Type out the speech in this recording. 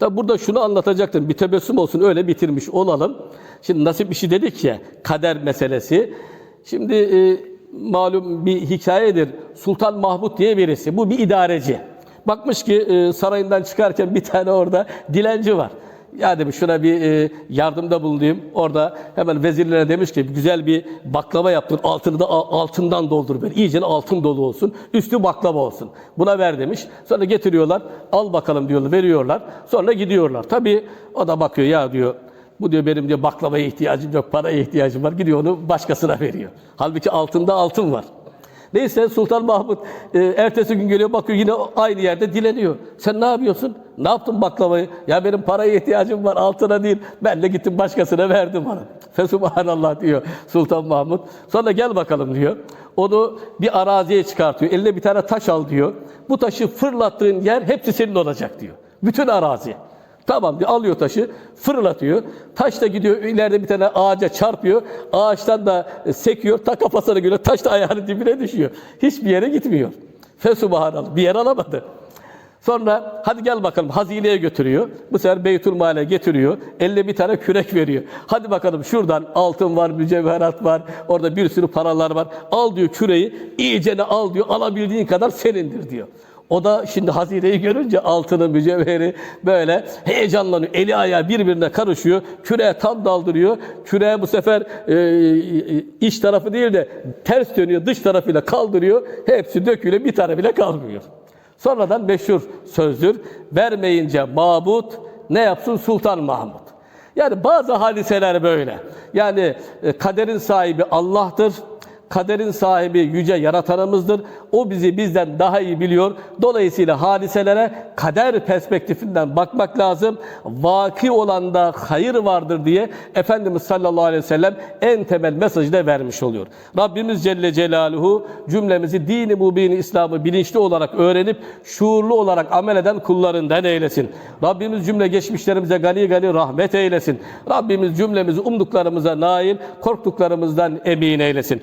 Tabi burada şunu anlatacaktım. Bir tebessüm olsun öyle bitirmiş olalım. Şimdi nasip işi dedik ya kader meselesi. Şimdi e, malum bir hikayedir. Sultan Mahmut diye birisi. Bu bir idareci. Bakmış ki e, sarayından çıkarken bir tane orada dilenci var. Ya demiş şuna bir e, yardımda bulunayım. Orada hemen vezirlere demiş ki güzel bir baklava yaptır. Altını da altından doldur böyle. İyice altın dolu olsun. Üstü baklava olsun. Buna ver demiş. Sonra getiriyorlar. Al bakalım diyorlar. Veriyorlar. Sonra gidiyorlar. Tabii o da bakıyor ya diyor. Bu diyor benim diyor baklavaya ihtiyacım yok. Paraya ihtiyacım var. Gidiyor onu başkasına veriyor. Halbuki altında altın var. Neyse Sultan Mahmut e, ertesi gün geliyor bakıyor yine aynı yerde dileniyor. Sen ne yapıyorsun? Ne yaptın baklavayı? Ya benim paraya ihtiyacım var altına değil. Ben de gittim başkasına verdim ona. Fesubhanallah diyor Sultan Mahmut. Sonra gel bakalım diyor. Onu bir araziye çıkartıyor. Eline bir tane taş al diyor. Bu taşı fırlattığın yer hepsi senin olacak diyor. Bütün arazi. Tamam diyor alıyor taşı fırlatıyor. Taş da gidiyor ileride bir tane ağaca çarpıyor. Ağaçtan da sekiyor. Ta kafasına göre taş da ayağının dibine düşüyor. Hiçbir yere gitmiyor. Fesubhanallah. Bir yer alamadı. Sonra hadi gel bakalım hazineye götürüyor. Bu sefer Beytülmal'e getiriyor. Eline bir tane kürek veriyor. Hadi bakalım şuradan altın var, mücevherat var. Orada bir sürü paralar var. Al diyor küreği. iyicene al diyor. Alabildiğin kadar senindir diyor. O da şimdi hazineyi görünce altını, mücevheri böyle heyecanlanıyor. Eli ayağı birbirine karışıyor. Küreğe tam daldırıyor. Küreğe bu sefer e, iç tarafı değil de ters dönüyor. Dış tarafıyla kaldırıyor. Hepsi dökülüyor. Bir tane bile kalmıyor. Sonradan meşhur sözdür. Vermeyince mabut ne yapsın Sultan Mahmut. Yani bazı hadiseler böyle. Yani e, kaderin sahibi Allah'tır. Kaderin sahibi yüce yaratanımızdır. O bizi bizden daha iyi biliyor. Dolayısıyla hadiselere kader perspektifinden bakmak lazım. Vaki olanda hayır vardır diye Efendimiz sallallahu aleyhi ve sellem en temel mesajı da vermiş oluyor. Rabbimiz Celle Celaluhu cümlemizi dini mubini İslam'ı bilinçli olarak öğrenip şuurlu olarak amel eden kullarından eylesin. Rabbimiz cümle geçmişlerimize gani gani rahmet eylesin. Rabbimiz cümlemizi umduklarımıza nail, korktuklarımızdan emin eylesin.